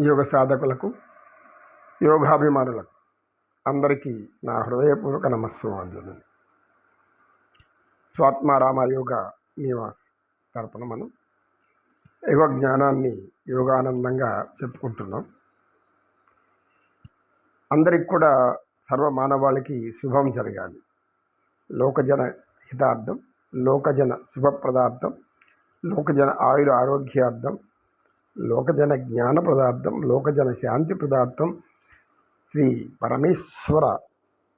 యోగ సాధకులకు యోగాభిమానులకు అందరికీ నా హృదయపూర్వక నమస్సుమాంజలు స్వాత్మారామ యోగ నివాస్ తరపున మనం యోగ జ్ఞానాన్ని యోగానందంగా చెప్పుకుంటున్నాం. అందరికి కూడా సర్వ మానవాళికి శుభం జరగాలి. లోకజన హితార్థం లోకజన శుభప్రదార్థం లోకజన ఆయుర ఆరోగ్యార్థం లోకజన జ్ఞాన పదార్థం లోకజన శాంతి పదార్థం శ్రీ పరమేశ్వర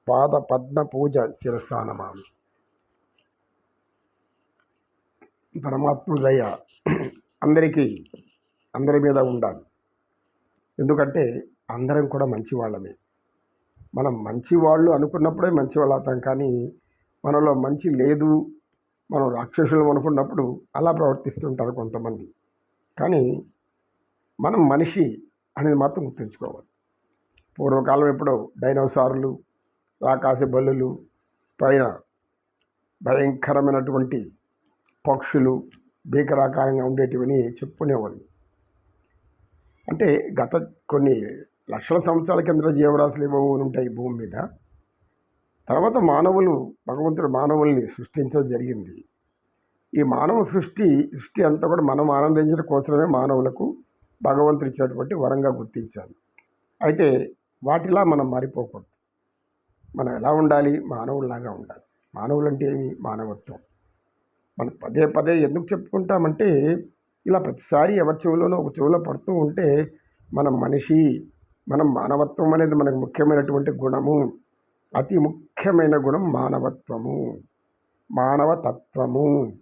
పాద పద్మ పూజ శిరస్సానమామి. పరమాత్మ దయ అందరికీ అందరి మీద ఉండాలి. ఎందుకంటే అందరం కూడా మంచి వాళ్ళమే మనం మంచి వాళ్ళు అనుకున్నప్పుడే మంచివాళ్ళు అవుతాం కానీ మనలో మంచి లేదు మనం రాక్షసులు అనుకున్నప్పుడు అలా ప్రవర్తిస్తుంటారు కొంతమంది. కానీ మనం మనిషి అనేది మాత్రం గుర్తుంచుకోవాలి. పూర్వకాలం ఎప్పుడో డైనోసార్లు ఆకాశ బల్లులు పైన భయంకరమైనటువంటి పక్షులు భీకరాకారంగా ఉండేటివని చెప్పుకునేవాళ్ళు. అంటే గత కొన్ని లక్షల సంవత్సరాల కింద జీవరాశులు ఏవో ఉంటాయి భూమి మీద. తర్వాత మానవులు భగవంతుడు మానవుల్ని సృష్టించడం జరిగింది. ఈ మానవ సృష్టి సృష్టి అంతా కూడా మనం ఆనందించడం కోసమే మానవులకు భగవంతుడు ఇచ్చినటువంటి వరంగా గుర్తించాలి. అయితే వాటిలా మనం మారిపోకూడదు. మనం ఎలా ఉండాలి? మానవుల్లాగా ఉండాలి. మానవులు అంటే ఏమి? మానవత్వం. మనం పదే పదే ఎందుకు చెప్పుకుంటామంటే ఇలా ప్రతిసారి ఎవరి చెవులోనో ఒక చెవులో పడుతూ ఉంటే మనం మనిషి మనం మానవత్వం అనేది మనకు ముఖ్యమైనటువంటి గుణము. అతి ముఖ్యమైన గుణం మానవత్వము. మానవతత్వము.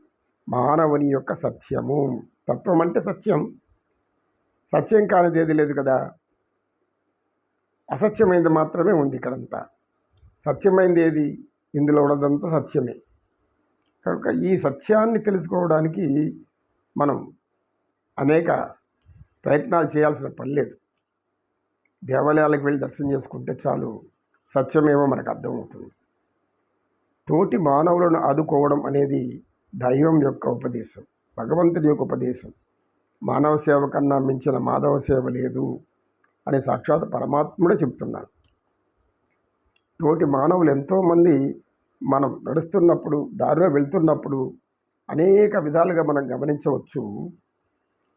మానవుని యొక్క సత్యము. తత్వం అంటే సత్యం. సత్యం కానిది ఏది లేదు కదా? అసత్యమైనది మాత్రమే ఉంది ఇక్కడంతా. సత్యమైనది ఏది? ఇందులో ఉన్నదంతా సత్యమే. కనుక ఈ సత్యాన్ని తెలుసుకోవడానికి మనం అనేక ప్రయత్నాలు చేయాల్సిన పని లేదు. దేవాలయాలకు వెళ్ళి దర్శనం చేసుకుంటే చాలు సత్యమేమో మనకు అర్థమవుతుంది. తోటి మానవులను ఆదుకోవడం అనేది దైవం యొక్క ఉపదేశం భగవంతుడి యొక్క ఉపదేశం. మానవ సేవ కన్నా మించిన మాధవ సేవ లేదు అని సాక్షాత్ పరమాత్ముడే చెప్తున్నాడు. తోటి మానవులు ఎంతోమంది మనం నడుస్తున్నప్పుడు దారిలో వెళ్తున్నప్పుడు అనేక విధాలుగా మనం గమనించవచ్చు.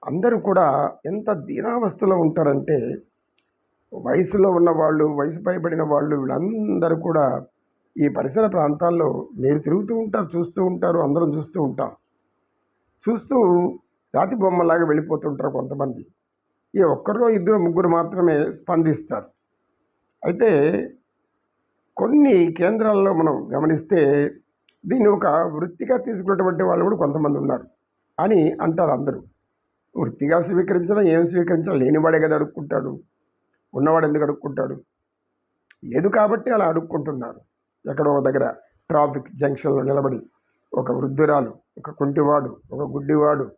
అందరూ కూడా ఎంత దీనావస్థలో ఉంటారంటే వయసులో ఉన్న వాళ్ళు వయసు పైబడిన వాళ్ళు వీళ్ళందరూ కూడా ఈ పరిసర ప్రాంతాల్లో మీరు తిరుగుతూ ఉంటారు చూస్తూ ఉంటారు అందరం చూస్తూ ఉంటాం. చూస్తూ రాతి బొమ్మలాగా వెళ్ళిపోతుంటారు కొంతమంది. ఈ ఒక్కరో ఇద్దరు ముగ్గురు మాత్రమే స్పందిస్తారు. అయితే కొన్ని కేంద్రాల్లో మనం గమనిస్తే దీన్ని ఒక వృత్తిగా తీసుకున్నటువంటి వాళ్ళు కూడా కొంతమంది ఉన్నారు. అని అంటారు అందరూ. వృత్తిగా స్వీకరించినా ఏం స్వీకరించడం లేనివాడే కదా అడుక్కుంటాడు. ఉన్నవాడు ఎందుకు అడుక్కుంటాడు? లేదు కాబట్టి అలా అడుక్కుంటున్నారు. ఎక్కడో దగ్గర ట్రాఫిక్ జంక్షన్లో నిలబడి ఒక వృద్ధురాలు ఒక కుంటివాడు ఒక గుడ్డివాడు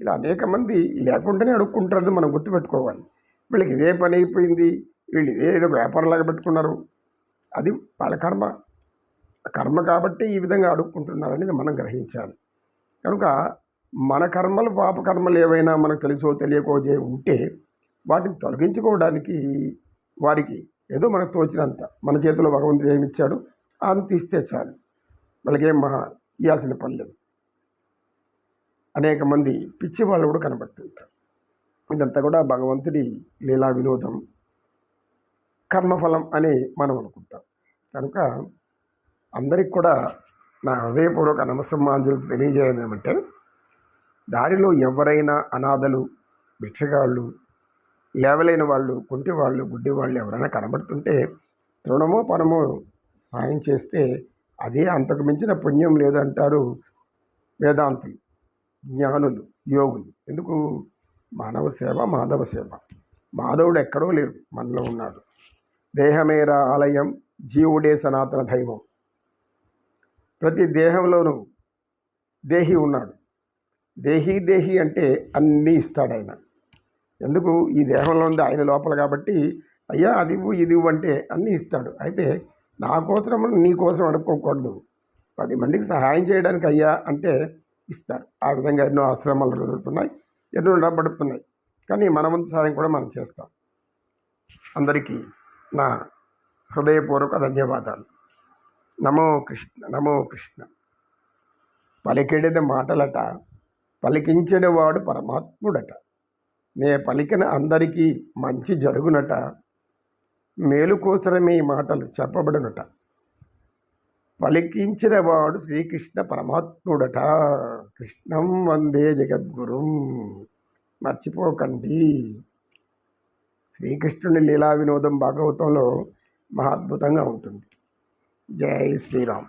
ఇలా అనేక మంది లేకుండానే అడుక్కుంటారని మనం గుర్తుపెట్టుకోవాలి. వీళ్ళకి ఇదే పని అయిపోయింది వీళ్ళు ఇదే ఏదో వ్యాపారంలాగా పెట్టుకున్నారు. అది వాళ్ళ కర్మ. కర్మ కాబట్టి ఈ విధంగా అడుక్కుంటున్నారు అనేది మనం గ్రహించాలి. కనుక మన కర్మలు పాప కర్మలు ఏవైనా మనకు తెలుసో తెలియకో ఉంటే వాటిని తొలగించుకోవడానికి వారికి ఏదో మనకు తోచినంత మన చేతిలో భగవంతుడు ఏమిచ్చాడు అంత ఇస్తే చాలు. వాళ్ళకేం మహా ఇయాల్సిన పని లేదు. అనేక మంది పిచ్చి వాళ్ళు కూడా కనబడుతుంటారు. ఇదంతా కూడా భగవంతుడి లీలా వినోదం కర్మఫలం అని మనం అనుకుంటాం. కనుక అందరికి కూడా నా హృదయపూర్వక నమస్సమాంజలు తెలియజేయడం ఏమంటే దారిలో ఎవరైనా అనాథలు భిక్షగాళ్ళు లేవలేని వాళ్ళు కుంటి వాళ్ళు గుడ్డి వాళ్ళు ఎవరైనా కనబడుతుంటే తృణమో పనమో సాయం చేస్తే అదే అంతకు మించిన పుణ్యం లేదంటారు వేదాంతులు. జ్ఞానులు యోగులు. ఎందుకు? మానవ సేవ మాధవ సేవ. మాధవుడు ఎక్కడో లేడు మనలో ఉన్నాడు. దేహమేరా ఆలయం జీవుడే సనాతన దైవం. ప్రతి దేహంలోనూ దేహి ఉన్నాడు. దేహి దేహి అంటే అన్నీ ఇస్తాడు ఆయన ఎందుకు? ఈ దేహంలో ఉంది ఆయన లోపల కాబట్టి అయ్యా అది ఇవ్వు ఇది అంటే అన్నీ ఇస్తాడు. అయితే నా కోసం నీ కోసం అడుక్కోకూడదు. పది మందికి సహాయం చేయడానికి అయ్యా అంటే ఇస్తారు. ఆ విధంగా ఎన్నో ఆశ్రమాలు జరుగుతున్నాయి ఎన్నో నిలబడుతున్నాయి. కానీ మనవంతు సాయం కూడా మనం చేస్తాం. అందరికీ నా హృదయపూర్వక ధన్యవాదాలు. నమో కృష్ణ నమో కృష్ణ. పలికెడిన మాటలట పలికించినవాడు పరమాత్ముడట. నే పలికిన అందరికీ మంచి జరుగునట. మేలు కోసరమే ఈ మాటలు చెప్పబడునట. పలికించిన వాడు శ్రీకృష్ణ పరమాత్ముడట కృష్ణం వందే జగద్గురుం. మర్చిపోకండి. శ్రీకృష్ణుని లీలా వినోదం భాగవతంలో మహాద్భుతంగా ఉంటుంది. జై శ్రీరామ్.